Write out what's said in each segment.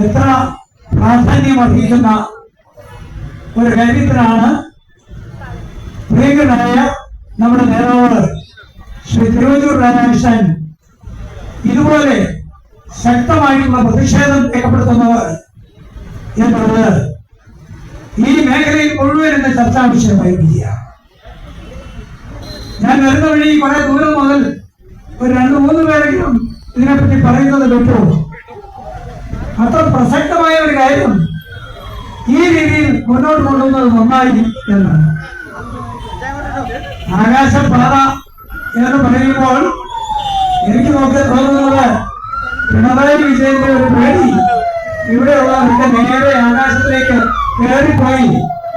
എത്ര പ്രാധാന്യം അർഹിക്കുന്ന ഒരു കാര്യത്തിനാണ് പ്രിയങ്കരനായ നമ്മുടെ നേതാവ് ശ്രീ തിരുവഞ്ചൂർ രാധാകൃഷ്ണൻ ഇതുപോലെ ശക്തമായിട്ടുള്ള പ്രതിഷേധം രേഖപ്പെടുത്തുന്നവർ എന്നുള്ളത് ഈ മേഖലയിൽ മുഴുവൻ എന്ന ചർച്ചാ വിഷയമായിരിക്കുകയാണ് ഞാൻ വരുന്ന വഴി കുറെ ദൂരം മുതൽ ഒരു രണ്ട് മൂന്ന് പേരെങ്കിലും ഇതിനെപ്പറ്റി പറയുന്നത് കേട്ടു. അത്ര പ്രസക്തമായ ഒരു കാര്യം ഈ രീതിയിൽ മുന്നോട്ട് കൊണ്ടുവന്നത് നന്നായി എന്നാണ്. ആകാശപാത എന്ന് പറയുമ്പോൾ എനിക്ക് നോക്കി തോന്നുന്നത് പിണറായി വിജയന്റെ ഒരു പേടി ഇവിടെയുള്ള ഇവിടെയുള്ളവരുടെ നേരെ ആകാശത്തിലേക്ക് കയറിപ്പോയി.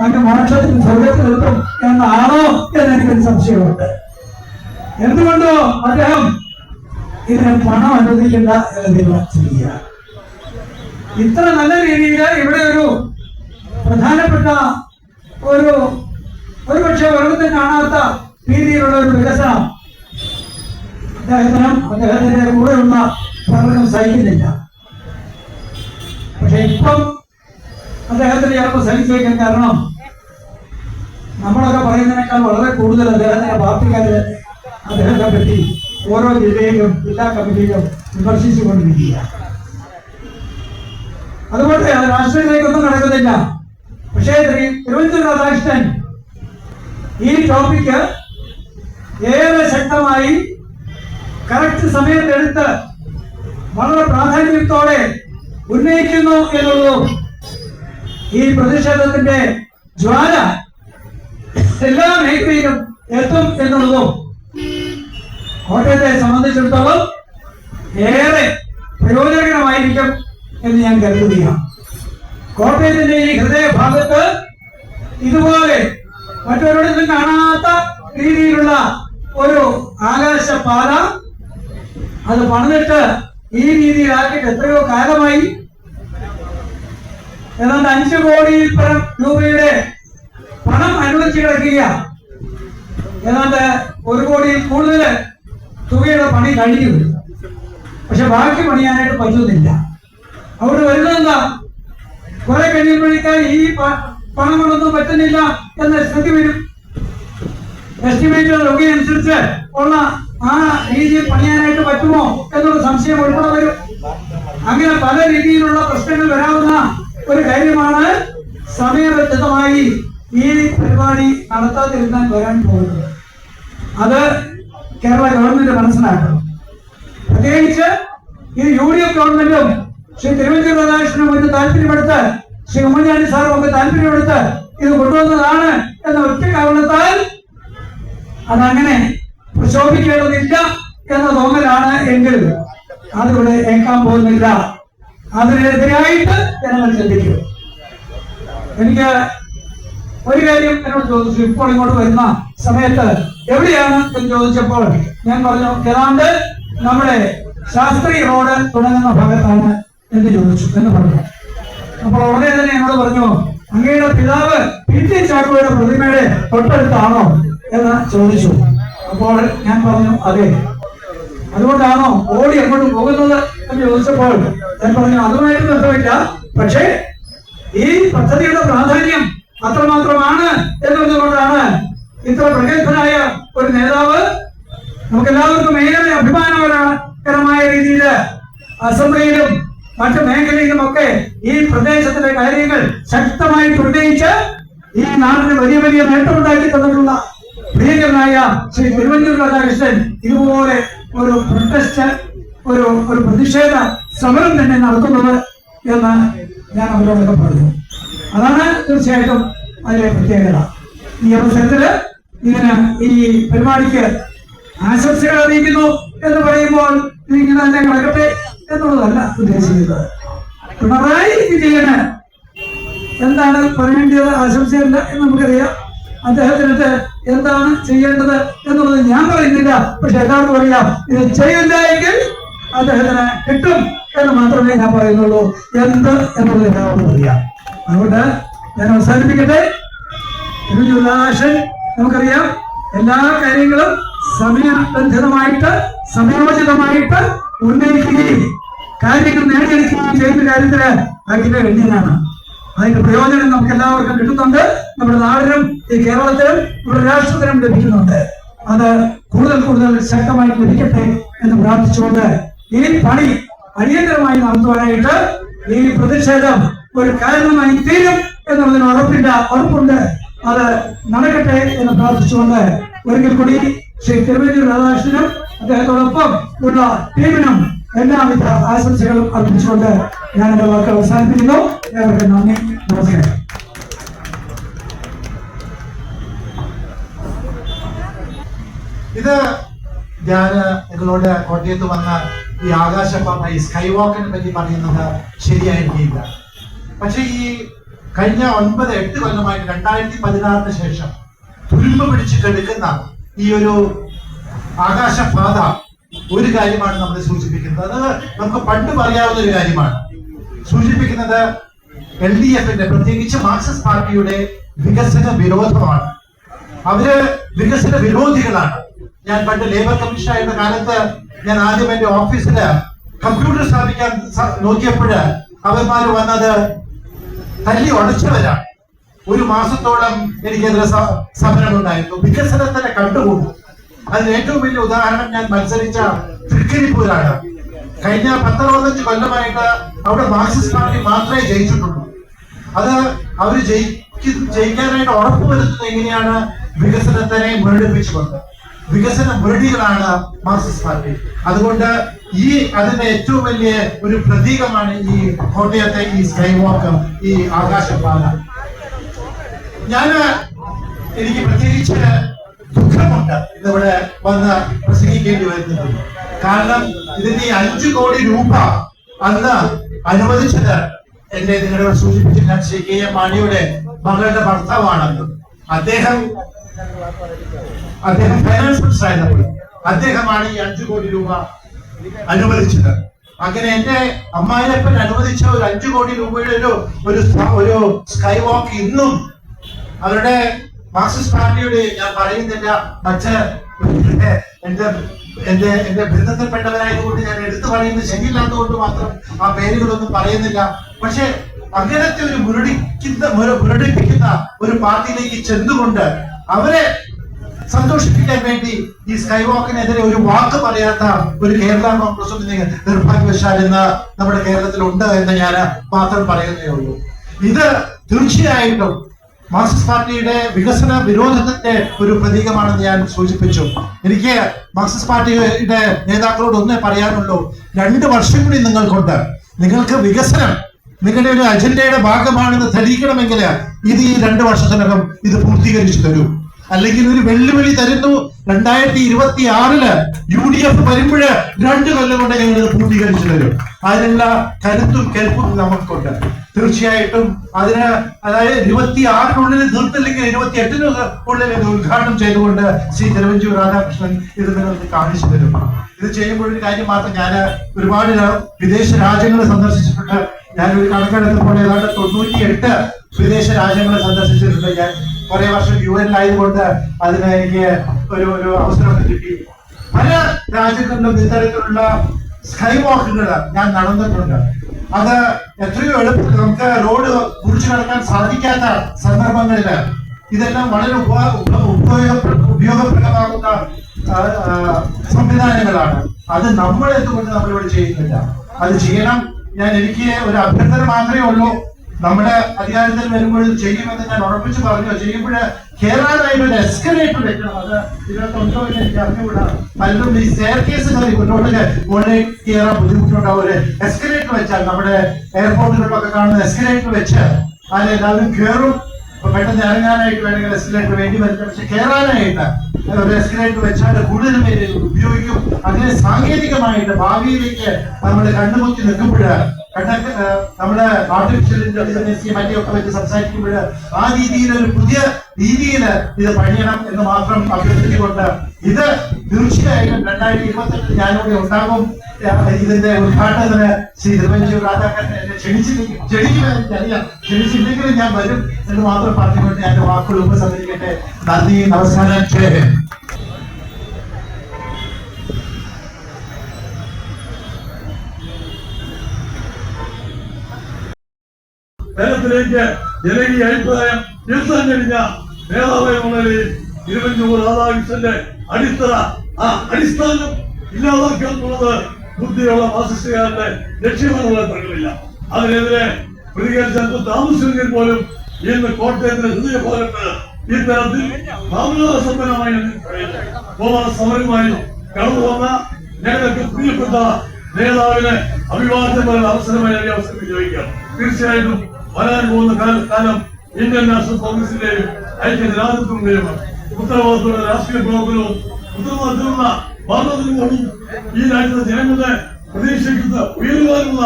അങ്ങ് സ്വർഗത്തിൽ എത്തും എന്നാണോ എന്ന് എനിക്കൊരു സംശയമുണ്ട്. എന്തുകൊണ്ടോ അദ്ദേഹം ഇതിന് പണം അനുവദിക്കേണ്ട എന്ന് തീരുമാനിച്ചിരിക്കുക ഇത്ര നല്ല രീതിയിൽ ഇവിടെ ഒരു പ്രധാനപ്പെട്ട ഒരു ഒരുപക്ഷെ പക്ഷെ വെറുതെ കാണാത്ത രീതിയിലുള്ള ഒരു വികസനം അദ്ദേഹത്തിനും അദ്ദേഹത്തിന്റെ കൂടെയുള്ള പലർക്കും സഹിക്കുന്നില്ല. പക്ഷെ ഇപ്പം അദ്ദേഹത്തിന് ചിലപ്പോൾ സഹിച്ചേക്കാൻ കാരണം നമ്മളൊക്കെ പറയുന്നതിനേക്കാൾ വളരെ കൂടുതൽ അദ്ദേഹത്തിന്റെ പാർട്ടിക്കാര് അദ്ദേഹത്തെ പറ്റി ഓരോ ജില്ലയിലും ജില്ലാ കമ്മിറ്റിയിലും വിമർശിച്ചുകൊണ്ടിരിക്കുക അതുകൊണ്ട് അത് രാഷ്ട്രീയത്തിലേക്കൊന്നും നടക്കുന്നില്ല. പക്ഷേ തിരുവനന്തപുരം രാധാകൃഷ്ണൻ ഈ ടോപ്പിക്ക് ഏറെ ശക്തമായി കറക്റ്റ് സമയത്തെടുത്ത് വളരെ പ്രാധാന്യത്തോടെ ഉന്നയിക്കുന്നു എന്നുള്ളതും ഈ പ്രതിഷേധത്തിന്റെ ജ്വാല എല്ലാ മേഖലയിലും എത്തും എന്നുള്ളതും കോട്ടയത്തെ സംബന്ധിച്ചിടത്തോളം ഏറെ പ്രയോജനകരമായിരിക്കും എന്ന് ഞാൻ കരുതുകയാണ്. കോട്ടയത്തിന്റെ ഈ ഹൃദയഭാഗത്ത് ഇതുപോലെ മറ്റൊരിടത്തും കാണാത്ത രീതിയിലുള്ള ഒരു ആകാശപാത അത് പണിതിട്ട് ഈ രീതിയിലാക്കിയിട്ട് എത്രയോ കാലമായി. ഏതാണ്ട് അഞ്ചു കോടിയിൽ പരം രൂപയുടെ പണം അനുവദിച്ചു കിടക്കുക ഏതാണ്ട് ഒരു കോടിയിൽ കൂടുതൽ തുകയുടെ പണി കഴിഞ്ഞു. പക്ഷെ ബാക്കി പണിയാനായിട്ട് പറ്റുന്നില്ല. അവിടെ വരുന്നത് എന്താ കുറെ കഴിയുമ്പോഴേക്കാൾ ഈ പണം കൊണ്ടൊന്നും പറ്റുന്നില്ല എന്ന സ്ഥിതി വരും എസ്റ്റിമേറ്റ് അനുസരിച്ച് ഉള്ള ആ രീതിയിൽ പണിയാനായിട്ട് പറ്റുമോ എന്നൊരു സംശയം ഉൾപ്പെടെ വരും. അങ്ങനെ പല രീതിയിലുള്ള പ്രശ്നങ്ങൾ വരാവുന്ന ഒരു കാര്യമാണ് സമയബന്ധിതമായി ഈ പരിപാടി നടത്താതിരുന്നാൽ വരാൻ പോകുന്നത്. അത് കേരള ഗവൺമെന്റ് മനസ്സിലാക്കണം. പ്രത്യേകിച്ച് ഈ യു ഡി എഫ് ഗവൺമെന്റും ശ്രീ തിരുവഞ്ചൂർ രാധാകൃഷ്ണനും വന്ന് താല്പര്യമെടുത്ത് ശ്രീ ഉമ്മൻചാണ്ടി സാറും ഒക്കെ താല്പര്യമെടുത്ത് ഇത് കൊണ്ടുവന്നതാണ് എന്ന ഒറ്റ കാരണത്താൽ അതങ്ങനെ പ്രശോഭിക്കേണ്ടതില്ല എന്ന തോന്നലാണ് എങ്കിൽ അതിവിടെ ഏക്കാൻ പോകുന്നില്ല. അതിനെതിരായിട്ട് ജനങ്ങൾ ചിന്തിക്കും. എനിക്ക് ഒരു കാര്യം എന്നോട് ചോദിച്ചു. ഇപ്പോൾ ഇങ്ങോട്ട് വരുന്ന സമയത്ത് എവിടെയാണ് എന്ന് ചോദിച്ചപ്പോൾ ഞാൻ പറഞ്ഞു ഏതാണ്ട് നമ്മുടെ ശാസ്ത്രീയ റോഡ് തുടങ്ങുന്ന ഭാഗത്താണ് എന്ന് ചോദിച്ചു എന്ന് പറഞ്ഞു. അപ്പോൾ ഉടനെ തന്നെ എന്നോട് പറഞ്ഞു അങ്ങയുടെ പിതാവ് പി ടി ചാക്കോയുടെ പ്രതിമയുടെ തൊട്ടടുത്താണോ? എന്ന് ചോദിച്ചു. അപ്പോൾ ഞാൻ പറഞ്ഞു അതെ. അതുകൊണ്ടാണോ ഓടി എങ്ങോട്ട് പോകുന്നത് എന്ന് ചോദിച്ചപ്പോൾ ഞാൻ പറഞ്ഞു അതുമായിട്ട് ബന്ധമില്ല. പക്ഷേ ഈ പദ്ധതിയുടെ പ്രാധാന്യം അത്രമാത്രമാണ് എന്നുള്ളതുകൊണ്ടാണ് ഇത്ര പ്രഗത്ഭനായ ഒരു നേതാവ് നമുക്ക് എല്ലാവർക്കും ഏറെ അഭിമാനകരമായ രീതിയിൽ അസംബ്ലിയിലും മറ്റു മേഖലയിലും ഒക്കെ ഈ പ്രദേശത്തിലെ കാര്യങ്ങൾ ശക്തമായിട്ട് ഉന്നയിച്ച് ഈ നാടിന് വലിയ വലിയ നേട്ടമുണ്ടാക്കി തന്നിട്ടുള്ള പ്രിയങ്കരനായ ശ്രീ തിരുവഞ്ചൂർ രാധാകൃഷ്ണൻ ഇതുപോലെ ഒരു പ്രൊട്ടസ്റ്റ് ഒരു ഒരു പ്രതിഷേധ സമരം തന്നെ നടത്തുന്നത് എന്ന് ഞാൻ അവരോടൊക്കെ പറഞ്ഞു. അതാണ് തീർച്ചയായിട്ടും അതിലെ പ്രത്യേകത. ഈ അവസരത്തിൽ ഇതിന് ഈ പരിപാടിക്ക് ആശംസകൾ അറിയിക്കുന്നു എന്ന് പറയുമ്പോൾ ഇങ്ങനെ തന്നെ കിടക്കട്ടെ എന്നുള്ളതല്ല ഉദ്ദേശിക്കുന്നത്. പിണറായി വിജയന് എന്താണ് പറയേണ്ടത് ആശംസയല്ല എന്ന് നമുക്കറിയാം. അദ്ദേഹത്തിനിട്ട് എന്താണ് ചെയ്യേണ്ടത് എന്നുള്ളത് ഞാൻ പറയുന്നില്ല. പക്ഷെ എല്ലാവർക്കും അറിയാം ഇത് ചെയ്യില്ല എങ്കിൽ അദ്ദേഹത്തിന് കിട്ടും എന്ന് മാത്രമേ ഞാൻ പറയുന്നുള്ളൂ. എന്ത് എന്നുള്ളത് എല്ലാവർക്കും അറിയാം. അതുകൊണ്ട് ഞാൻ അവസാനിപ്പിക്കട്ടെ. തിരുചുലാശൻ നമുക്കറിയാം എല്ലാ കാര്യങ്ങളും സമയബന്ധിതമായിട്ട് സമയോചിതമായിട്ട് ഉന്നയിക്കുകയും കാര്യങ്ങൾ നേടിയെടുക്കുകയും ചെയ്യുന്ന കാര്യത്തിന് അഖില ഗണ്യനാണ് അതിന്റെ പ്രയോജനം നമുക്ക് എല്ലാവർക്കും കിട്ടുന്നുണ്ട്. നമ്മുടെ നാടിനും ഈ കേരളത്തിലും നമ്മുടെ രാഷ്ട്രത്തിനും ലഭിക്കുന്നുണ്ട്. അത് കൂടുതൽ കൂടുതൽ ശക്തമായി ലഭിക്കട്ടെ എന്ന് പ്രാർത്ഥിച്ചുകൊണ്ട് ഈ പണി അടിയന്തരമായി നടത്തുവാനായിട്ട് ഈ പ്രതിഷേധം ഒരു കാരണമായി തീരും എന്നുള്ളതിന് ഉറപ്പില്ല ഉറപ്പുണ്ട്. അത് നടക്കട്ടെ എന്ന് പ്രാർത്ഥിച്ചുകൊണ്ട് ഒരിക്കൽ കൂടി ശ്രീ തിരുവഞ്ചൂർ രാധാകൃഷ്ണനും അദ്ദേഹത്തോടൊപ്പം ഉള്ള ടീമിനും എല്ലാവിധ ആശംസകളും അർപ്പിച്ചുകൊണ്ട് ഞാൻ എന്റെ വാക്ക് അവസാനിപ്പിക്കുന്നു. ഏവർക്കും നന്ദി. നമസ്കാരം. ഇത് ഞാൻ നിങ്ങളോട് കോട്ടയത്ത് വന്ന ഈ ആകാശപ്പാത ഈ സ്കൈ വാക്കിനെ പറ്റി പറയുന്നത് ശരിയായിരിക്കില്ല. പക്ഷെ ഈ കഴിഞ്ഞ ഒൻപത് എട്ട് കൊല്ലമായിട്ട് രണ്ടായിരത്തി പതിനാറിന് ശേഷം തുരുമ്പ് പിടിച്ച് കെടുക്കുന്ന ഈ ഒരു ആകാശപാത ഒരു കാര്യമാണ് നമ്മൾ സൂചിപ്പിക്കുന്നത്. അത് നമുക്ക് പണ്ട് പറയാവുന്ന ഒരു കാര്യമാണ്. സൂചിപ്പിക്കുന്നത് എൽ ഡി എഫിന്റെ പ്രത്യേകിച്ച് മാർക്സിസ്റ്റ് പാർട്ടിയുടെ വികസന വിരോധമാണ്. അവർ വികസന വിരോധികളാണ്. ഞാൻ പണ്ട് ലേബർ കമ്മീഷൻ ആയിരുന്ന കാലത്ത് ഞാൻ ആദ്യം എന്റെ ഓഫീസിൽ കമ്പ്യൂട്ടർ സ്ഥാപിക്കാൻ നോക്കിയപ്പോഴ് അവന്മാര് വന്നത് തല്ലി ഉടച്ചവരാണ്. ഒരു മാസത്തോളം എനിക്കെതിരെ സമരമുണ്ടായിരുന്നു. വികസനത്തിനെ കണ്ടുപോകും അതിന് ഏറ്റവും വലിയ ഉദാഹരണം ഞാൻ മത്സരിച്ച തൃക്കരിപ്പൂരാണ്. കഴിഞ്ഞ പത്തറുപത്തഞ്ച് കൊല്ലമായിട്ട് അവിടെ മാർക്സിസ്റ്റ് പാർട്ടി മാത്രമേ ജയിച്ചിട്ടുള്ളൂ. അത് അവർ ജയിക്കാനായിട്ട് ഉറപ്പുവരുത്തുന്നത് എങ്ങനെയാണ്? വികസനത്തിനെ മുരടിപ്പിച്ചുകൊണ്ട്. വികസന മുരടികളാണ് മാർക്സിസ്റ്റ് പാർട്ടി. അതുകൊണ്ട് ഈ അതിന്റെ ഏറ്റവും വലിയ ഒരു പ്രതീകമാണ് ഈ കോട്ടയത്തെ ഈ സ്കൈ വാക്ക് ഈ ആകാശപാത ഞാൻ എനിക്ക് പ്രത്യേകിച്ച് ദുഃഖമുണ്ട്. ഇന്നിവിടെ വന്ന് പ്രസംഗിക്കേണ്ടി വരുന്നത്. കാരണം ഇതിന്റെ ഈ അഞ്ചു കോടി രൂപ അന്ന് അനുവദിച്ചത് എന്നെ നിങ്ങളുടെ സൂചിപ്പിച്ച ഞാൻ ശ്രീ കെ എം മാണിയുടെ മകളുടെ ഭർത്താവാണെന്ന്. അദ്ദേഹം അദ്ദേഹം ഫൈനാൻസ് മിനിസ്റ്റർ അദ്ദേഹമാണ് ഈ അഞ്ചു കോടി രൂപ അനുവദിച്ചത്. അങ്ങനെ എന്റെ അമ്മായിയപ്പൻ അനുവദിച്ച ഒരു അഞ്ചു കോടി രൂപയുടെ ഒരു ഒരു സ്കൈ വാക്ക് ഇന്നും അവരുടെ മാർക്സിസ്റ്റ് പാർട്ടിയുടെ ഞാൻ പറയുന്നില്ല. മറ്റ് എന്റെ എന്റെ എന്റെ ബിരുദത്തിൽപ്പെട്ടവരായതുകൊണ്ട് ഞാൻ എടുത്തു പറയുന്നത് ശരിയില്ലാത്തതുകൊണ്ട് മാത്രം ആ പേരുകളൊന്നും പറയുന്നില്ല. പക്ഷെ അങ്ങനത്തെ ഒരു മുരടിക്കുന്ന മുര- മുരടിപ്പിക്കുന്ന ഒരു പാർട്ടിയിലേക്ക് ചെന്നുകൊണ്ട് അവരെ സന്തോഷിപ്പിക്കാൻ വേണ്ടി ഈ സ്കൈ വാക്കിനെതിരെ ഒരു വാക്ക് പറയാത്ത ഒരു കേരള കോൺഗ്രസും നിർഭാഗ്യവശാൽ ഇന്ന് നമ്മുടെ കേരളത്തിൽ ഉണ്ട് എന്ന് ഞാൻ മാത്രം പറയുന്നേ ഉള്ളൂ. ഇത് തീർച്ചയായിട്ടും മാർക്സിസ്റ്റ് പാർട്ടിയുടെ വികസന വിരോധത്തിന്റെ ഒരു പ്രതീകമാണെന്ന് ഞാൻ സൂചിപ്പിച്ചു. എനിക്ക് മാർക്സിസ്റ്റ് പാർട്ടിയുടെ നേതാക്കളോട് ഒന്നേ പറയാനുള്ളൂ. രണ്ട് വർഷം കൂടി നിങ്ങൾക്കുണ്ട്. നിങ്ങൾക്ക് വികസനം നിങ്ങളുടെ ഒരു അജണ്ടയുടെ ഭാഗമാണെന്ന് തെളിയിക്കണമെങ്കിൽ ഇത് ഈ രണ്ട് വർഷത്തിനകം ഇത് പൂർത്തീകരിച്ചു തരൂ. അല്ലെങ്കിൽ ഒരു വെല്ലുവിളി തരുന്നു. രണ്ടായിരത്തി ഇരുപത്തി ആറിൽ യു ഡി എഫ് വരുമ്പോഴ് രണ്ട് കൊല്ലം കൊണ്ട് ഞങ്ങൾ പൂർത്തീകരിച്ചു തരും. അതിനുള്ള കരുത്തും കെൽപ്പും നമുക്കുണ്ട്. തീർച്ചയായിട്ടും അതിന് അതായത് ഇരുപത്തി ആറിനുള്ളിൽ തീർത്തില്ലെങ്കിൽ ഇരുപത്തി എട്ടിന് ഉള്ളിൽ ഇത് ഉദ്ഘാടനം ചെയ്തുകൊണ്ട് ശ്രീ തിരുവഞ്ചൂർ രാധാകൃഷ്ണൻ ഇത് നിങ്ങൾക്ക് കാണിച്ചു തരും. ഇത് ചെയ്യുമ്പോഴൊരു കാര്യം മാത്രം ഞാൻ ഒരുപാട് വിദേശ രാജ്യങ്ങൾ സന്ദർശിച്ചിട്ടുണ്ട്. ഞാൻ ഒരു കണക്കെടുത്തപ്പോൾ ഏതാണ്ട് തൊണ്ണൂറ്റി എട്ട് വിദേശ രാജ്യങ്ങളെ സന്ദർശിച്ചിട്ടുണ്ട് ഞാൻ. കുറെ വർഷം യു എനിലായതുകൊണ്ട് അതിന് എനിക്ക് ഒരു ഒരു അവസരം കിട്ടി. പല രാജ്യങ്ങളിലും ഇത്തരത്തിലുള്ള സ്കൈ വാക്കുകൾ ഞാൻ നടന്നിട്ടുണ്ട്. അത് എത്രയോ എളുപ്പത്തിൽ നമുക്ക് റോഡ് കുറിച്ചു നടക്കാൻ സാധിക്കാത്ത സന്ദർഭങ്ങളിൽ ഇതെല്ലാം വളരെ ഉപ ഉപ- ഉപയോഗപ്രദമാകുന്ന സംവിധാനങ്ങളാണ്. അത് നമ്മൾ എന്തുകൊണ്ട് നമ്മളിവിടെ ചെയ്യുന്നില്ല? അത് ചെയ്യണം. ഞാൻ എനിക്ക് ഒരു അഭ്യർത്ഥന മാത്രമേ ഉള്ളൂ. നമ്മുടെ അധികാരത്തിൽ വരുമ്പോൾ ചെയ്യുമെന്ന് ഞാൻ ഉറപ്പിച്ച് പറഞ്ഞു. ചെയ്യുമ്പോൾ കേറാനായിട്ട് ഒരു എസ്കലേറ്റർ വെക്കണം. അത് ഇതിനകത്തുണ്ടോ എന്ന് എനിക്ക് അറിഞ്ഞുകൂടാ. പലരും ഈ സ്റ്റെയർ കേസ് കയറി മുന്നോട്ട് മുകളിലേക്ക് കയറാൻ ബുദ്ധിമുട്ടുണ്ടാവും. ഒരു എസ്കലേറ്റർ വെച്ചാൽ നമ്മുടെ എയർപോർട്ടുകളിലൊക്കെ കാണുന്ന എസ്കലേറ്റർ വെച്ച് അതിൽ എല്ലാവരും കയറും പെട്ടെന്ന് ഇറങ്ങാനായിട്ട് വേണമെങ്കിൽ എസ്കലേറ്റർ വേണ്ടി വരും. പക്ഷെ കയറാനായിട്ട് ഒരു എസ്കലേറ്റർ വെച്ചാൽ കൂടുതൽ പേര് ഉപയോഗിക്കും. അങ്ങനെ സാങ്കേതികമായിട്ട് ഭാവിയിലേക്ക് നമ്മൾ കണ്ടുമുട്ടി നിൽക്കുമ്പോൾ നമ്മുടെ ആർട്ടിഫിഷ്യൽ ഇന്റലിജൻസ് മറ്റൊക്കെ വെച്ച് സംസാരിക്കുമ്പോൾ ആ രീതിയിൽ ഒരു പുതിയ രീതിയിൽ ഇത് പണിയണം എന്ന് മാത്രം അഭ്യർത്ഥിച്ചുകൊണ്ട് ഇത് തീർച്ചയായും രണ്ടായിരത്തി ഇരുപത്തെട്ടിൽ ഞാനിവിടെ ഉണ്ടാകും. ഇതിന്റെ ഉദ്ഘാടനത്തിന് ശ്രീ തിരുവഞ്ചൂർ എന്നെ ക്ഷണിച്ചില്ലെങ്കിൽ ക്ഷണിക്കുമെന്ന് എനിക്കറിയാം ക്ഷണിച്ചില്ലെങ്കിലും ഞാൻ വരും എന്ന് മാത്രം പറഞ്ഞുകൊണ്ട് ഞാൻ വാക്കുകൾ ഉപസംഹരിക്കട്ടെ. നന്ദി നമസ്കാരം. മനസ്സിലേക്ക് ജനകീയ അഭിപ്രായം എത്താൻ കഴിഞ്ഞ നേതാവ് എന്ന നിലയിൽ തിരുവഞ്ചൂർ രാധാകൃഷ്ണന്റെ അടിത്തറ ആ അടിസ്ഥാനം ഇല്ലാതാക്കുക എന്നുള്ളത് ബുദ്ധിയുള്ള മാസിസ്റ്റുകാരുടെ ലക്ഷ്യമെന്നുള്ള തങ്ങളില്ല അതിനെതിരെ പ്രതികരിച്ചാൽ താമസിച്ചെങ്കിൽ പോലും ഇന്ന് കോട്ടയത്തിന്റെ ഹൃദയഭാഗത്ത് ഇത്തരത്തിൽ ഭാവനാസമ്പന്നമായ പോവാൻ സമരമായി കടന്നു വന്ന ഞങ്ങൾക്ക് പ്രിയപ്പെട്ട നേതാവിനെ അഭിവാദ്യം പറയുന്ന അവസരമായി അവസരം വിനിയോഗിക്കാം. തീർച്ചയായിട്ടും വരാൻ പോകുന്ന കാല- ഇന്ത്യൻ നാഷണൽ കോൺഗ്രസിന്റെയും ഐക്യ ജനാധിപത്യത്തിന്റെയും ഉത്തരവാദിത്തമുള്ള രാഷ്ട്രീയ പ്രവർത്തനവും ഉത്തരവാദിത്തമുള്ള ഭാരതത്തിനോടും ഈ രാജ്യത്തെ ജനങ്ങളുടെ പ്രതീക്ഷിക്കുന്ന ഉയരുവാനുള്ള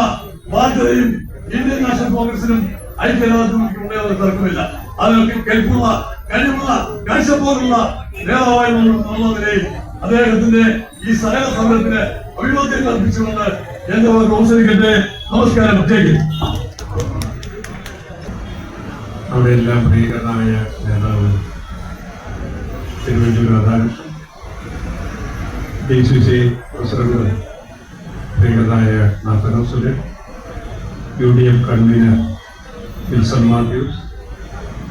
ബാധ്യതയും ഇന്ത്യൻ നാഷണൽ കോൺഗ്രസിനും ഐക്യജനാധിപത്യത്തിനും ഉണ്ടെന്ന് തർക്കമില്ല. അതിനൊക്കെ കെൽപ്പുള്ള കഴിവുള്ള കാഴ്ചപ്പോലുള്ള നേതാവായി നമ്മൾ അദ്ദേഹത്തിന്റെ ഈ സഹന സമരത്തിന് അഭിവാദ്യം അർപ്പിച്ചുകൊണ്ട് എന്റെ അവസരിക്കട്ടെ നമസ്കാരം. ഒറ്റയ്ക്ക് നമ്മുടെ എല്ലാം പ്രിയകരനായ നേതാവ് Thiruvanchoor Radhakrishnan D C C president പ്രിയകരനായ Suran U D F convener Wilson Mathews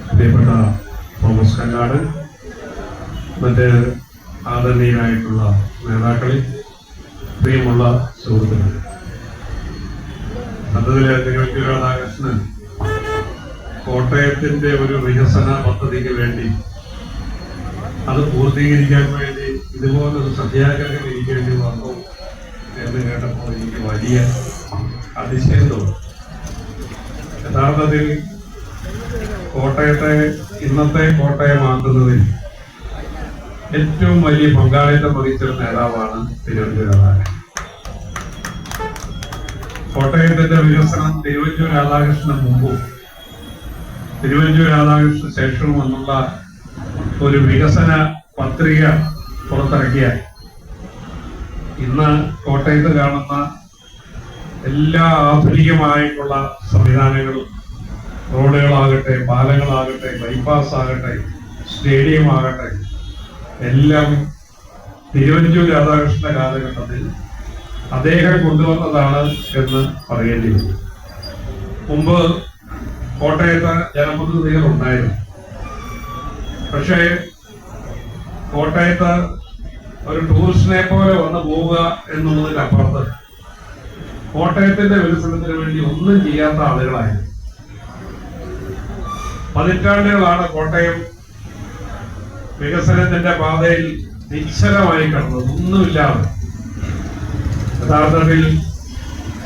പ്രിയപ്പെട്ട തോമസ് കല്ലാട് മറ്റ് ആദരണീയരായിട്ടുള്ള നേതാക്കളിൽ പ്രിയമുള്ള സുഹൃത്തുക്കൾ. സത്യത്തിലെ തിരുവഞ്ചൂർ രാധാകൃഷ്ണൻ കോട്ടയത്തിന്റെ ഒരു വികസന പദ്ധതിക്ക് വേണ്ടി അത് പൂർത്തീകരിക്കാൻ വേണ്ടി ഇതുപോലൊരു സത്യാഗ്രഹം ഇരിക്കേണ്ടി വന്നു എന്ന് കേട്ടപ്പോൾ എനിക്ക് വലിയ അതിശയം തോന്നി യഥാർത്ഥത്തിൽ കോട്ടയത്തെ ഇന്നത്തെ കോട്ടയമാക്കുന്നതിൽ ഏറ്റവും വലിയ പങ്കാളിത്തം വഹിച്ചൊരു നേതാവാണ് തിരുവനന്തപുരം കോട്ടയത്തിന്റെ വികസനം തിരുവഞ്ചൂർ രാധാകൃഷ്ണന് മുമ്പും തിരുവഞ്ചൂർ രാധാകൃഷ്ണ ശേഷവും എന്നുള്ള ഒരു വികസന പത്രിക പുറത്തിറക്കിയ ഇന്ന് കോട്ടയത്ത് കാണുന്ന എല്ലാ ആധുനികമായിട്ടുള്ള സംവിധാനങ്ങളും റോഡുകളാകട്ടെ പാലങ്ങളാകട്ടെ ബൈപ്പാസ് ആകട്ടെ സ്റ്റേഡിയം ആകട്ടെ എല്ലാം തിരുവഞ്ചൂർ രാധാകൃഷ്ണ കാലഘട്ടത്തിൽ അദ്ദേഹം കൊണ്ടുവന്നതാണ് എന്ന് പറയേണ്ടി വരും. മുമ്പ് കോട്ടയത്ത് ജനപ്രതിനിധികൾ ഉണ്ടായിരുന്നു. പക്ഷേ കോട്ടയത്ത് ഒരു ടൂറിസ്റ്റിനെ പോലെ വന്നു പോവുക എന്നുള്ളതിനപ്പുറത്ത് കോട്ടയത്തിന്റെ വികസനത്തിന് വേണ്ടി ഒന്നും ചെയ്യാത്ത ആളുകളായിരുന്നു. പതിറ്റാണ്ടുകളാണ് കോട്ടയം വികസനത്തിന്റെ പാതയിൽ നിശ്ചലമായി കടന്നത്. ഒന്നുമില്ലാതെ. യഥാർത്ഥത്തിൽ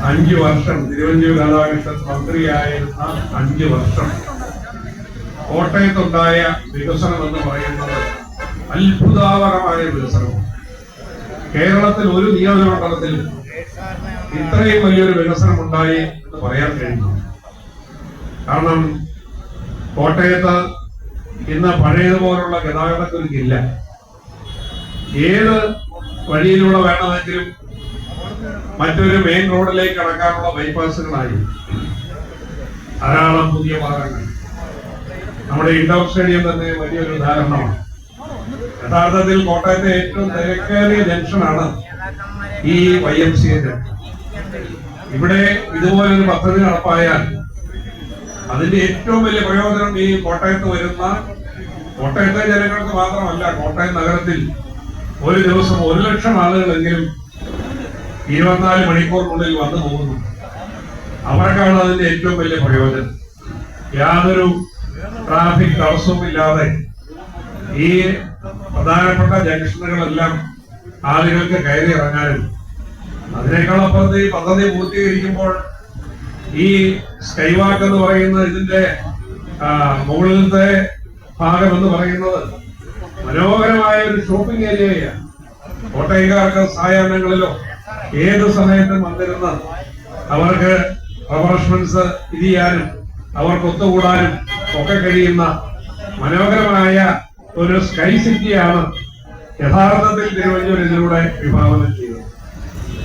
അഞ്ചു വർഷം തിരുവഞ്ചൂർ രാധാകൃഷ്ണൻ മന്ത്രിയായിരുന്ന അഞ്ച് വർഷം. കോട്ടയത്തുണ്ടായ വികസനം എന്ന് പറയുന്നത് അത്ഭുതാപരമായ വികസനമാണ്. കേരളത്തിൽ ഒരു നിയോജകമണ്ഡലത്തിൽ ഇത്രയും വലിയൊരു വികസനം ഉണ്ടായി എന്ന് പറയാൻ കഴിയുന്നു. കാരണം കോട്ടയത്ത് ഇന്ന് പഴയതുപോലുള്ള ഗതാഗതക്കുരുക്കില്ല. ഏത് വഴിയിലൂടെ വേണമെങ്കിലും മറ്റൊരു മെയിൻ റോഡിലേക്ക് കടക്കാനുള്ള ബൈപ്പാസുകളായി ധാരാളം പുതിയ ഭാഗങ്ങൾ നമ്മുടെ ഇൻഡോർ സ്റ്റേഡിയം തന്നെ വലിയൊരു ഉദാഹരണമാണ്. യഥാർത്ഥത്തിൽ കോട്ടയത്തെ ഏറ്റവും തിരക്കേറിയ ജംഗ്ഷനാണ് ഈ വൈ എം സി ഇവിടെ ഇതുപോലൊരു പദ്ധതി നടപ്പായാൽ അതിന്റെ ഏറ്റവും വലിയ പ്രയോജനം ഈ കോട്ടയത്ത് വരുന്ന കോട്ടയത്തെ ജനങ്ങൾക്ക് മാത്രമല്ല കോട്ടയം നഗരത്തിൽ ഒരു ദിവസം ഒരു ലക്ഷം ആളുകളെങ്കിലും ഇരുപത്തിനാല് മണിക്കൂറിനുള്ളിൽ വന്നു പോകുന്നു. അവർക്കാണ് അതിന്റെ ഏറ്റവും വലിയ പ്രയോജനം. യാതൊരു ട്രാഫിക് തടസ്സവും ഇല്ലാതെ ഈ പ്രധാനപ്പെട്ട ജംഗ്ഷനുകളെല്ലാം ആളുകൾക്ക് കയറി ഇറങ്ങാനും അതിനേക്കാൾ അപ്പുറത്ത് ഈ പദ്ധതി പൂർത്തീകരിക്കുമ്പോൾ ഈ സ്കൈവാക്ക് എന്ന് പറയുന്ന ഇതിന്റെ മുകളിലത്തെ ഭാഗം എന്ന് പറയുന്നത് മനോഹരമായ ഒരു ഷോപ്പിംഗ് ഏരിയയാണ് കോട്ടയക്കാർക്ക് സായാഹ്നങ്ങളിലോ ഏത് സമയത്തും വന്നിരുന്ന് അവർക്ക് ഇത് ചെയ്യാനും അവർക്ക് ഒത്തുകൂടാനും ഒക്കെ കഴിയുന്ന മനോഹരമായ ഒരു സ്കൈ സിറ്റിയാണ് യഥാർത്ഥത്തിൽ തിരുവഞ്ചൂർ ഇതിലൂടെ വിഭാവനം ചെയ്തത്.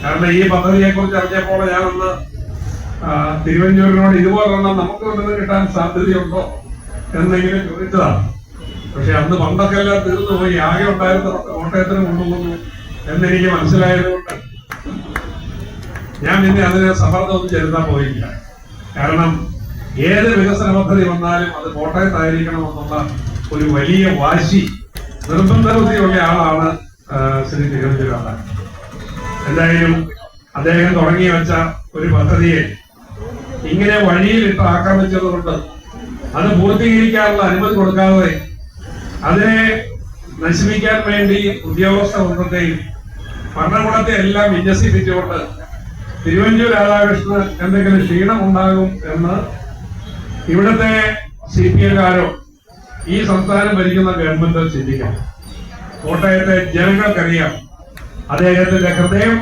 കാരണം ഈ പദ്ധതിയെ കുറിച്ച് അറിഞ്ഞപ്പോൾ ഞാനൊന്ന് തിരുവഞ്ചൂരിനോട് ഇതുപോലുള്ള നമുക്ക് നിന്ന് കിട്ടാൻ സാധ്യതയുണ്ടോ എന്നെങ്കിലും ചോദിച്ചതാണ്. പക്ഷെ അന്ന് പണ്ടൊക്കെ എല്ലാം തീർന്നു പോയി ആകെ ഉണ്ടായിരുന്ന കോട്ടയത്തിന് കൊണ്ടുപോകുന്നു എന്നെനിക്ക് മനസ്സിലായതുകൊണ്ട് ഞാൻ പിന്നെ അതിന് സമ്മർദ്ദമൊന്നും ചെലുത്താൻ പോയില്ല കാരണം ഏത് വികസന പദ്ധതി വന്നാലും അത് കോട്ടയത്തായിരിക്കണമെന്നുള്ള ഒരു വലിയ വാശി നിർബന്ധബുദ്ധിയുള്ള ആളാണ് ശ്രീ തിരുവനന്തപുരം എന്തായാലും അദ്ദേഹം തുടങ്ങി വെച്ച ഒരു പദ്ധതിയെ ഇങ്ങനെ വഴിയിലിട്ട് ആക്രമിച്ചത് കൊണ്ട് അത് പൂർത്തീകരിക്കാനുള്ള അനുമതി കൊടുക്കാതെ അതിനെ നശിപ്പിക്കാൻ വേണ്ടി ഉദ്യോഗസ്ഥ വൃന്ദത്തെയും ഭരണകൂടത്തെ എല്ലാം വിന്യസിപ്പിച്ചുകൊണ്ട് തിരുവഞ്ചൂർ രാധാകൃഷ്ണന് എന്തെങ്കിലും ക്ഷീണം ഉണ്ടാകും എന്ന് ഇവിടുത്തെ സി പി എക്കാരോ ഈ സംസ്ഥാനം ഭരിക്കുന്ന ഗവൺമെന്റ് ചിന്തിക്കാം. കോട്ടയത്തെ ജനങ്ങൾക്കറിയാം അദ്ദേഹത്തിന്റെ ഹൃദയം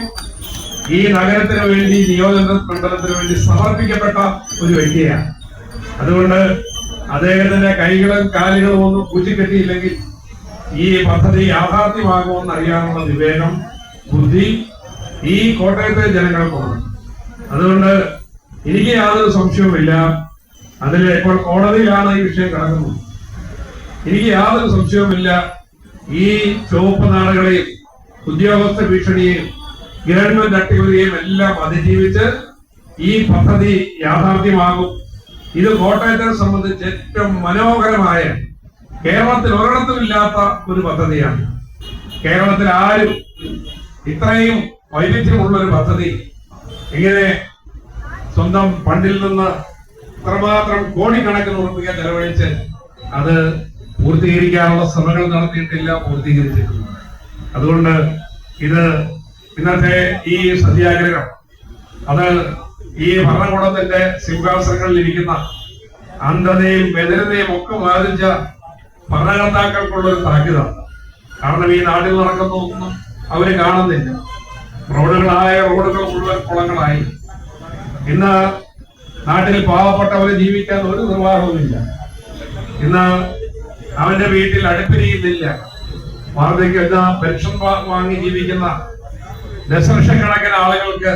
ഈ നഗരത്തിന് വേണ്ടി നിയോജക മണ്ഡലത്തിന് വേണ്ടി സമർപ്പിക്കപ്പെട്ട ഒരു വ്യക്തിയാണ്. അതുകൊണ്ട് അദ്ദേഹത്തിന്റെ കൈകളും കാലുകളും ഒന്നും പൂച്ചിക്കെട്ടിയില്ലെങ്കിൽ ഈ പദ്ധതി യാഥാർത്ഥ്യമാകുമെന്ന് അറിയാനുള്ള വിവേകം ബുദ്ധി ഈ കോട്ടയത്തെ ജനങ്ങൾക്കുണ്ട് അതുകൊണ്ട് എനിക്ക് യാതൊരു സംശയവുമില്ല അതിൽ ഇപ്പോൾ കോടതിയിലാണ് ഈ വിഷയം കിടക്കുന്നത്. എനിക്ക് യാതൊരു സംശയവുമില്ല ഈ ചുവപ്പ് നാടുകളെയും ഉദ്യോഗസ്ഥ ഭീഷണിയെയും ഗവൺമെന്റ് അട്ടിമറിയെയും എല്ലാം അതിജീവിച്ച് ഈ പദ്ധതി യാഥാർത്ഥ്യമാകും. ഇത് കോട്ടയത്തെ സംബന്ധിച്ച് ഏറ്റവും മനോഹരമായ കേരളത്തിൽ ഒരിടത്തും ഇല്ലാത്ത ഒരു പദ്ധതിയാണ്. കേരളത്തിൽ ആരും ഇത്രയും വൈവിധ്യമുള്ള ഒരു പദ്ധതി. ഇങ്ങനെ സ്വന്തം ഫണ്ടിൽ നിന്ന് ഇത്രമാത്രം കോടിക്കണക്കിന് ഉറപ്പിക്കാൻ ചെലവഴിച്ച് അത് പൂർത്തീകരിക്കാനുള്ള ശ്രമങ്ങൾ നടത്തിയിട്ടില്ല പൂർത്തീകരിച്ചിട്ടില്ല. അതുകൊണ്ട് ഇത് ഇന്നത്തെ ഈ സത്യാഗ്രഹം അത് ഈ ഭരണകൂടത്തിന്റെ സിംഹാസനങ്ങളിൽ ഇരിക്കുന്ന അന്ധതയും ബദരതയും ഒക്കെ ബാധിച്ച ഭരണകർത്താക്കൾക്കുള്ള ഒരു താക്കിതാണ് കാരണം ഈ നാട്ടിൽ നടക്കുന്ന ഒന്നും അവർ കാണുന്നില്ല. റോഡുകളായ റോഡുകൾ മുഴുവൻ കുളങ്ങളായി. ഇന്ന് നാട്ടിൽ പാവപ്പെട്ടവര് ജീവിക്കാൻ ഒരു നിർവാഹവുമില്ല. ഇന്ന് അവന്റെ വീട്ടിൽ അടുപ്പിരിയുന്നില്ല. വാർദ്ധക്യം വാർദ്ധക്യ പെൻഷൻ വാങ്ങി ജീവിക്കുന്ന ദശലക്ഷക്കണക്കിന് ആളുകൾക്ക്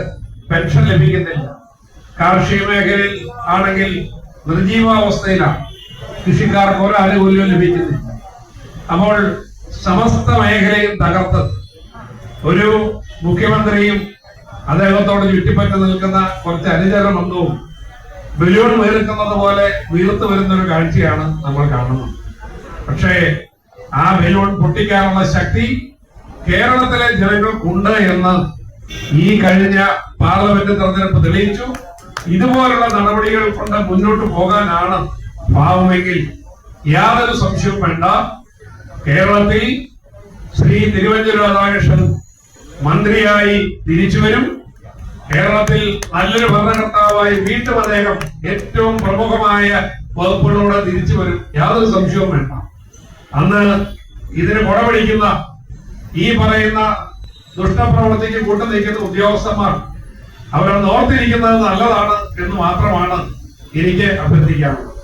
പെൻഷൻ ലഭിക്കുന്നില്ല. കാർഷിക മേഖലയിൽ ആണെങ്കിൽ നിർജീവാവസ്ഥയിലാണ്. കൃഷിക്കാർക്ക് ഒരു ആനുകൂല്യവും ലഭിക്കുന്നില്ല. അപ്പോൾ സമസ്ത മേഖലയും തകർത്ത് ഒരു മുഖ്യമന്ത്രിയും അദ്ദേഹത്തോട് ചുറ്റിപ്പറ്റി നിൽക്കുന്ന കുറച്ച് അനുചര ബന്ധവും ബലൂൺ വീർക്കുന്നത് പോലെ വീർത്തു വരുന്ന ഒരു കാഴ്ചയാണ് നമ്മൾ കാണുന്നത്. പക്ഷേ ആ ബലൂൺ പൊട്ടിക്കാനുള്ള ശക്തി കേരളത്തിലെ ജനങ്ങൾക്കുണ്ട് എന്ന് ഈ കഴിഞ്ഞ പാർലമെന്റ് തെരഞ്ഞെടുപ്പ് തെളിയിച്ചു. ഇതുപോലുള്ള നടപടികൾ കൊണ്ട് മുന്നോട്ട് പോകാനാണ് ഭാവമെങ്കിൽ യാതൊരു സംശയവും വേണ്ട. കേരളത്തിൽ ശ്രീ തിരുവഞ്ചൂർ രാധാകൃഷ്ണൻ മന്ത്രിയായി തിരിച്ചു വരും. കേരളത്തിൽ നല്ലൊരു ഭരണകർത്താവായി വീണ്ടും അദ്ദേഹം ഏറ്റവും പ്രമുഖമായ വകുപ്പുകളോടെ തിരിച്ചു വരും. യാതൊരു സംശയവും വേണ്ട. അന്ന് ഇതിന് കുടപിടിക്കുന്ന ഈ പറയുന്ന ദുഷ്ടപ്രവൃത്തിക്ക് കൂട്ടു നിൽക്കുന്ന ഉദ്യോഗസ്ഥന്മാർ അവരെ ഓർത്തിരിക്കുന്നത് നല്ലതാണ് എന്ന് മാത്രമാണ് എനിക്ക് അഭ്യർത്ഥിക്കാനുള്ളത്.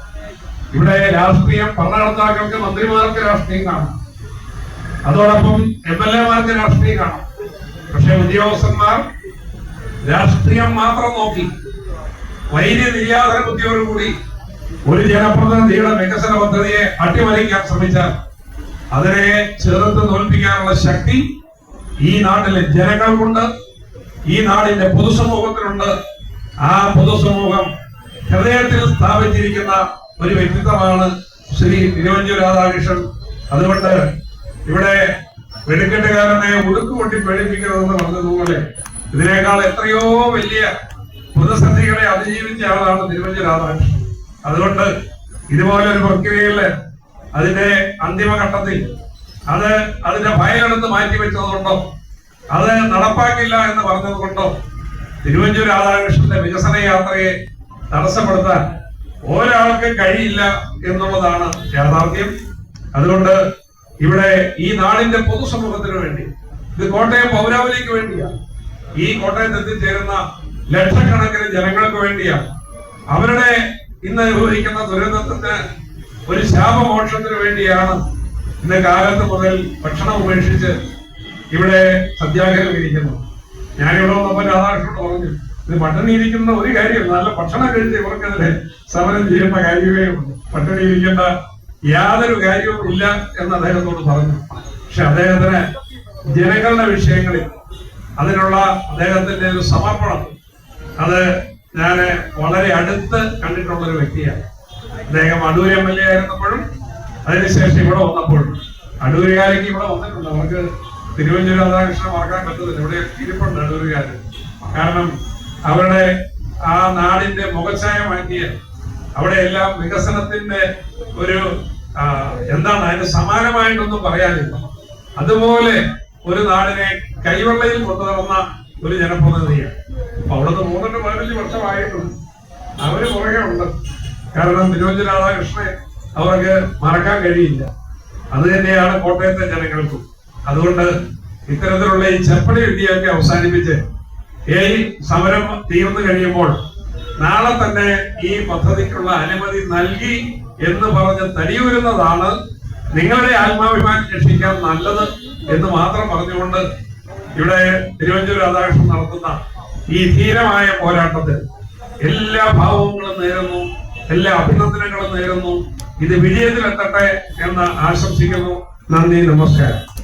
ഇവിടെ രാഷ്ട്രീയം ഭരണകർത്താക്കൾക്ക് മന്ത്രിമാർക്ക് രാഷ്ട്രീയം കാണാം. അതോടൊപ്പം എം എൽ എമാർക്ക് രാഷ്ട്രീയം കാണാം. പക്ഷെ ഉദ്യോഗസ്ഥന്മാർ രാഷ്ട്രീയം മാത്രം നോക്കി വൈദ്യ നിര്യാതന ബുദ്ധിയോടുകൂടി ഒരു ജനപ്രതിനിധിയുടെ വികസന പദ്ധതിയെ അട്ടിമറിക്കാൻ ശ്രമിച്ചാൽ അതിനെ ചെറുത്ത് തോൽപ്പിക്കാനുള്ള ശക്തി ഈ നാട്ടിലെ ജനങ്ങൾക്കുണ്ട് ഈ നാടിന്റെ പൊതുസമൂഹത്തിനുണ്ട്. ആ പൊതുസമൂഹം ഹൃദയത്തിൽ സ്ഥാപിച്ചിരിക്കുന്ന ഒരു വ്യക്തിത്വമാണ് ശ്രീ തിരുവഞ്ചൂർ രാധാകൃഷ്ണൻ. അതുകൊണ്ട് ഇവിടെ വെടിക്കെട്ടുകാരനെ ഉടുക്കുകൊട്ടി പേടിപ്പിക്കണമെന്ന് പറഞ്ഞതുപോലെ ഇതിനേക്കാൾ എത്രയോ വലിയ പ്രതിസന്ധികളെ അതിജീവിച്ച ആളാണ് തിരുവഞ്ചി രാധാകൃഷ്ണൻ. അതുകൊണ്ട് ഇതുപോലെ ഒരു പ്രക്രിയയിൽ അതിന്റെ അന്തിമഘട്ടത്തിൽ അത് അതിന്റെ ഭയമെടുത്ത് മാറ്റി വെച്ചതുകൊണ്ടോ അത് നടപ്പാക്കില്ല എന്ന് പറഞ്ഞത് കൊണ്ടോ തിരുവഞ്ചൂർ രാധാകൃഷ്ണന്റെ വികസന യാത്രയെ തടസ്സപ്പെടുത്താൻ ഒരാൾക്കും കഴിയില്ല എന്നുള്ളതാണ് യാഥാർത്ഥ്യം. അതുകൊണ്ട് ഇവിടെ ഈ നാടിന്റെ പൊതുസമൂഹത്തിന് വേണ്ടി ഇത് കോട്ടയം പൗരാവലിക്ക് വേണ്ടിയാ ഈ കോട്ടയത്ത് എത്തിച്ചേരുന്ന ലക്ഷക്കണക്കിന് ജനങ്ങൾക്ക് വേണ്ടിയാ അവരുടെ ഇന്ന് അനുഭവിക്കുന്ന ദുരന്തത്തിന് ഒരു ശാപമോക്ഷത്തിന് വേണ്ടിയാണ് ഇന്ന് കാലത്ത് മുതൽ ഭക്ഷണം ഉപേക്ഷിച്ച് ഇവിടെ സത്യാഗ്രഹം ഇരിക്കുന്നത്. ഞാനിവിടെ വന്നപ്പോൾ രാധാകൃഷ്ണൻ പറഞ്ഞു ഇത് പട്ടിണി ഇരിക്കുന്ന ഒരു കാര്യം നല്ല ഭക്ഷണം കഴിച്ച് ഇവർക്കെതിരെ സമരം ചെയ്യുന്ന കാര്യമേ ഉള്ളൂ. പട്ടിണി ഇരിക്കേണ്ട യാതൊരു കാര്യവും ഇല്ല എന്ന് അദ്ദേഹത്തോട് പറഞ്ഞു. പക്ഷെ അദ്ദേഹത്തിന് ജനങ്ങളുടെ വിഷയങ്ങളിൽ അതിനുള്ള അദ്ദേഹത്തിന്റെ ഒരു സമർപ്പണം അത് ഞാൻ വളരെ അടുത്ത് കണ്ടിട്ടുള്ള ഒരു വ്യക്തിയാണ്. അദ്ദേഹം അടൂർ എം എൽ എ ആയിരുന്നപ്പോഴും അതിനുശേഷം ഇവിടെ വന്നപ്പോഴും. അടൂരുകാരേക്ക് ഇവിടെ വന്നിട്ടുണ്ട്. അവർക്ക് തിരുവഞ്ചൂർ രാധാകൃഷ്ണൻ മറക്കാൻ പറ്റത്തില്ല. ഇവിടെ ഇരിപ്പുണ്ട് അടൂരുകാര്. കാരണം അവരുടെ ആ നാടിന്റെ മുഖച്ഛായ മാറ്റിയ അവിടെ എല്ലാം വികസനത്തിന്റെ ഒരു എന്താണ് അതിന് സമാനമായിട്ടൊന്നും പറയാനില്ല. അതുപോലെ ഒരു നാടിനെ കൈവെള്ളയിൽ കൊണ്ടുനടന്ന ഒരു ജനപ്രതിനിധിയാണ്. അപ്പൊ അവിടുന്ന് മൂന്നിട്ട് പതിനഞ്ച് വർഷമായിട്ടുണ്ട് അവർ പുറകെ ഉണ്ട്. കാരണം തിരുവഞ്ചൂർ രാധാകൃഷ്ണനെ അവർക്ക് മറക്കാൻ കഴിയില്ല. അത് തന്നെയാണ് കോട്ടയത്തെ ജനങ്ങൾക്കും. അതുകൊണ്ട് ഇത്തരത്തിലുള്ള ഈ ചെപ്പടി വിദ്യയൊക്കെ അവസാനിപ്പിച്ച് ഈ സമരം തീർന്നു കഴിയുമ്പോൾ നാളെ തന്നെ ഈ പദ്ധതിക്കുള്ള അനുമതി നൽകി എന്ന് പറഞ്ഞ് തടിയൂരുന്നതാണ് നിങ്ങളുടെ ആത്മാഭിമാനം രക്ഷിക്കാൻ നല്ലത് എന്ന് മാത്രം പറഞ്ഞുകൊണ്ട് ഇവിടെ തിരുവഞ്ചൂർ രാധാകൃഷ്ണൻ നടത്തുന്ന ഈ ധീരമായ പോരാട്ടത്തിൽ എല്ലാ ഭാവങ്ങളും നേരുന്നു എല്ലാ അഭിനന്ദനങ്ങളും നേരുന്നു. ഇത് വിജയത്തിലെത്തട്ടെ എന്ന് ആശംസിക്കുന്നു. നന്ദി നമസ്കാരം.